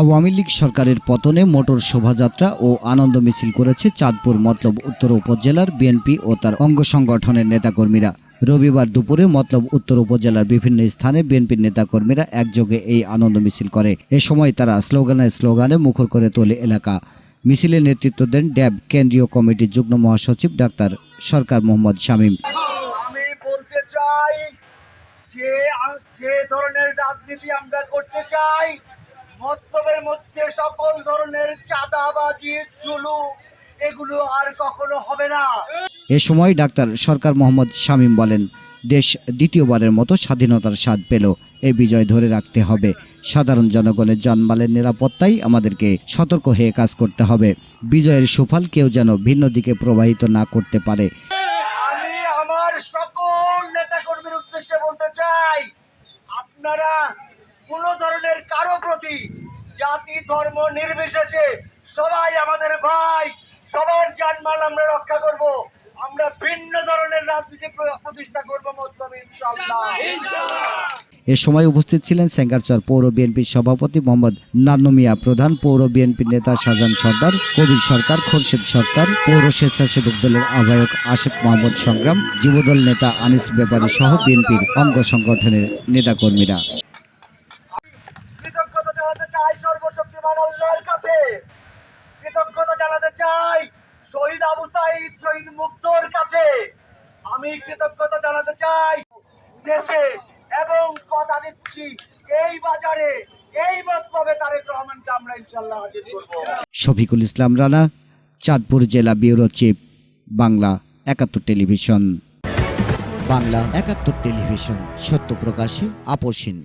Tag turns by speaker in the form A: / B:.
A: আওয়ামী লীগ সরকারের পতনে মোটর শোভাযাত্রা ও আনন্দ মিছিল করেছে চাঁদপুর মতলব উত্তর উপজেলার বিএনপি ও তার অঙ্গ সংগঠনের নেতাকর্মীরা। রবিবার দুপুরে মতলব উত্তর উপজেলার বিভিন্ন স্থানে বিএনপির নেতাকর্মীরা একযোগে এই আনন্দ মিছিল করে। এ সময় তারা স্লোগানে স্লোগানে মুখর করে তোলে এলাকা। মিছিলে নেতৃত্ব দেন ড্যাব কেন্দ্রীয় কমিটির যুগ্ম মহাসচিব ডাক্তার সরকার মোহাম্মদ শামীম।
B: আমি বলতে চাই যে যে ধরনের রাজনীতি আমরা করতে চাই মধ্যে সকল ধরনের চাঁদাবাজি চুলু এগুলো আর কখনো হবে না।
A: এ সময় ডাক্তার সরকার মোহাম্মদ শামীম বলেন দেশ দ্বিতীয়বারের মতো স্বাধীনতার স্বাদ পেল। এই বিজয় ধরে রাখতে হবে। সাধারণ জনগণের জানমালের নিরাপত্তাই আমাদেরকে সতর্ক হয়ে কাজ করতে হবে। বিজয়ের সুফল কেউ যেন ভিন্ন দিকে প্রবাহিত না করতে পারে।
B: আমি আমার সকল নেতাকর্মীর উদ্দেশ্যে বলতে চাই, আপনারা কোন ধরনের কারও প্রতি জাতি, ধর্ম নির্বিশেষে সবাই আমাদের ভাই, সবার জানমাল আমরা রক্ষা করব। আমরা ভিন্ন ধরনের রাজনীতি প্রতিষ্ঠা করব
A: এ সময় উপস্থিত ছিলেন সেঙ্গারচর পৌর বিএনপির সভাপতি মোহাম্মদ নান্নু মিয়া প্রধান পৌর বিএনপির নেতা শাহজাহান সর্দার কবির সরকার খোরশেদ সরকার পৌর স্বেচ্ছাসেবক দলের আহ্বায়ক আশিফ মোহাম্মদ সংগ্রাম যুবদল নেতা আনিস ব্যাপারী সহ বিএনপির অঙ্গ সংগঠনের নেতাকর্মীরা।
B: কৃতজ্ঞতা জানাতে চাই সর্বশক্তিমান আল্লাহর কাছে। কৃতজ্ঞতা জানাতে চাই শহীদ আবু সাইদ, শহীদ মুক্তর কাছে আমি কৃতজ্ঞতা জানাতে চাই দেশে এবং কথা দিচ্ছি এই বাজারে, এই মতলবে তারেক রহমানকে আমরা ইনশাল্লাহ হাজির করব।
A: শফিকুল ইসলাম রানা, চাঁদপুর জেলা ব্যুরো চিফ, বাংলা একাত্তর টেলিভিশন। বাংলা একাত্তর টেলিভিশন, সত্য প্রকাশে আপোষহীন